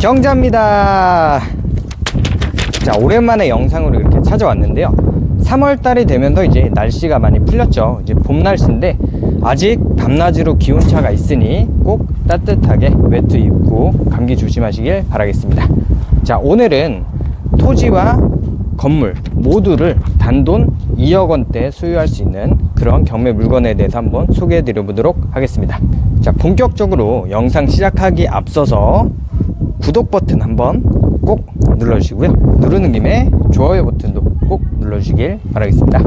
경자입니다. 자, 오랜만에 영상으로 이렇게 찾아왔는데요. 3월 달이 되면서 이제 날씨가 많이 풀렸죠. 이제 봄 날씨인데 아직 밤낮으로 기온차가 있으니 꼭 따뜻하게 외투 입고 감기 조심하시길 바라겠습니다. 자, 오늘은 토지와 건물 모두를 단돈 2억 원대 소유할 수 있는 그런 경매 물건에 대해서 한번 소개해 드려 보도록 하겠습니다. 자, 본격적으로 영상 시작하기 앞서서 구독 버튼 한번 꼭 눌러주시고요. 누르는 김에 좋아요 버튼도 꼭 눌러주시길 바라겠습니다.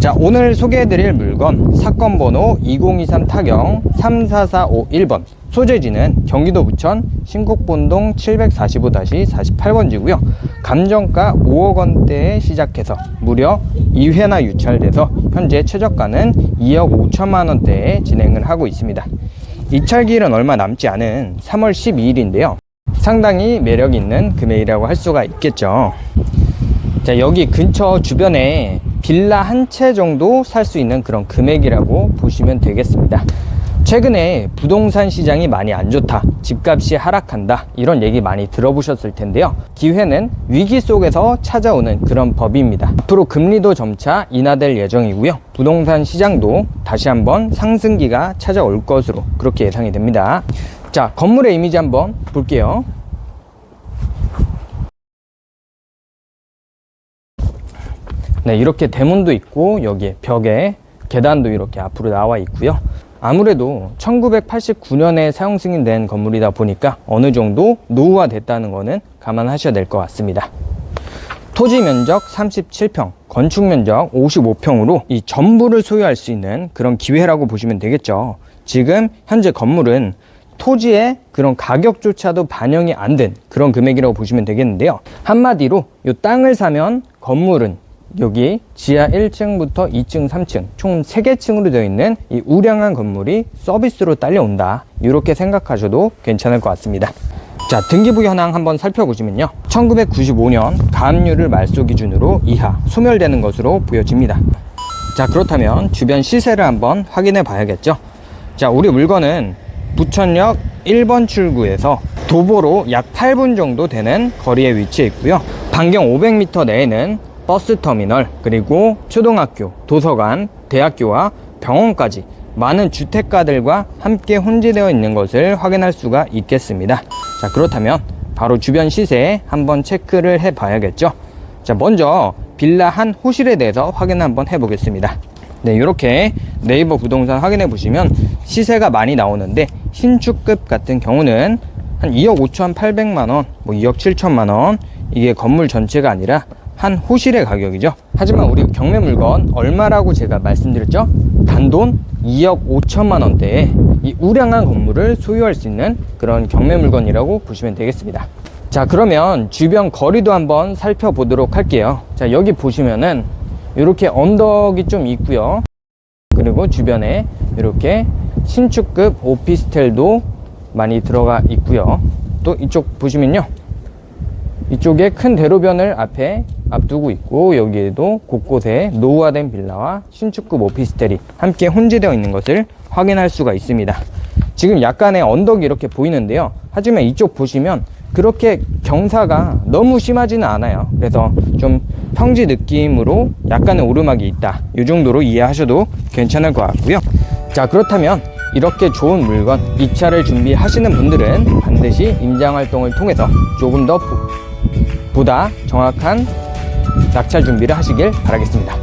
자, 오늘 소개해드릴 물건 사건 번호 2023 타경 34451번 소재지는 경기도 부천 신곡본동 745-48번지고요. 감정가 5억 원대에 시작해서 무려 2회나 유찰돼서 현재 최저가는 2억 5천만 원대에 진행을 하고 있습니다. 입찰기일은 얼마 남지 않은 3월 12일인데요. 상당히 매력 있는 금액이라고 할 수가 있겠죠. 자, 여기 근처 주변에 빌라 한 채 정도 살 수 있는 그런 금액이라고 보시면 되겠습니다. 최근에 부동산 시장이 많이 안 좋다, 집값이 하락한다, 이런 얘기 많이 들어보셨을 텐데요. 기회는 위기 속에서 찾아오는 그런 법입니다. 앞으로 금리도 점차 인하될 예정이고요. 부동산 시장도 다시 한번 상승기가 찾아올 것으로 그렇게 예상이 됩니다. 자, 건물의 이미지 한번 볼게요. 네, 이렇게 대문도 있고 여기에 벽에 계단도 이렇게 앞으로 나와 있고요. 아무래도 1989년에 사용 승인된 건물이다 보니까 어느 정도 노후화 됐다는 거는 감안하셔야 될 것 같습니다. 토지 면적 37평, 건축 면적 55평으로 이 전부를 소유할 수 있는 그런 기회라고 보시면 되겠죠. 지금 현재 건물은 토지의 그런 가격조차도 반영이 안 된 그런 금액이라고 보시면 되겠는데요. 한마디로 이 땅을 사면 건물은 여기 지하 1층부터 2층, 3층 총 3개 층으로 되어 있는 이 우량한 건물이 서비스로 딸려온다. 이렇게 생각하셔도 괜찮을 것 같습니다. 자, 등기부 현황 한번 살펴보시면요. 1995년 가압류를 말소 기준으로 이하 소멸되는 것으로 보여집니다. 자, 그렇다면 주변 시세를 한번 확인해 봐야겠죠. 자, 우리 물건은 부천역 1번 출구에서 도보로 약 8분 정도 되는 거리에 위치해 있고요. 반경 500m 내에는 버스 터미널, 그리고 초등학교, 도서관, 대학교와 병원까지 많은 주택가들과 함께 혼재되어 있는 것을 확인할 수가 있겠습니다. 자, 그렇다면 바로 주변 시세 한번 체크를 해 봐야겠죠. 자, 먼저 빌라 한 호실에 대해서 확인 한번 해 보겠습니다. 네, 이렇게 네이버 부동산 확인해 보시면 시세가 많이 나오는데 신축급 같은 경우는 한 2억 5천 8백만 원, 뭐 2억 7천만 원 이게 건물 전체가 아니라 한 호실의 가격이죠. 하지만 우리 경매 물건 얼마라고 제가 말씀드렸죠? 단돈 2억 5천만 원대에 이 우량한 건물을 소유할 수 있는 그런 경매 물건이라고 보시면 되겠습니다. 자, 그러면 주변 거리도 한번 살펴보도록 할게요. 자, 여기 보시면은 이렇게 언덕이 좀 있고요. 그리고 주변에 이렇게 신축급 오피스텔도 많이 들어가 있고요. 또 이쪽 보시면요. 이쪽에 큰 대로변을 앞에 앞두고 있고 여기에도 곳곳에 노후화된 빌라와 신축급 오피스텔이 함께 혼재되어 있는 것을 확인할 수가 있습니다. 지금 약간의 언덕이 이렇게 보이는데요. 하지만 이쪽 보시면 그렇게 경사가 너무 심하지는 않아요. 그래서 좀 평지 느낌으로 약간의 오르막이 있다. 이 정도로 이해하셔도 괜찮을 것 같고요. 자, 그렇다면 이렇게 좋은 물건 입찰을 준비하시는 분들은 반드시 임장 활동을 통해서 조금 더 보- 보다 정확한 낙찰 준비를 하시길 바라겠습니다.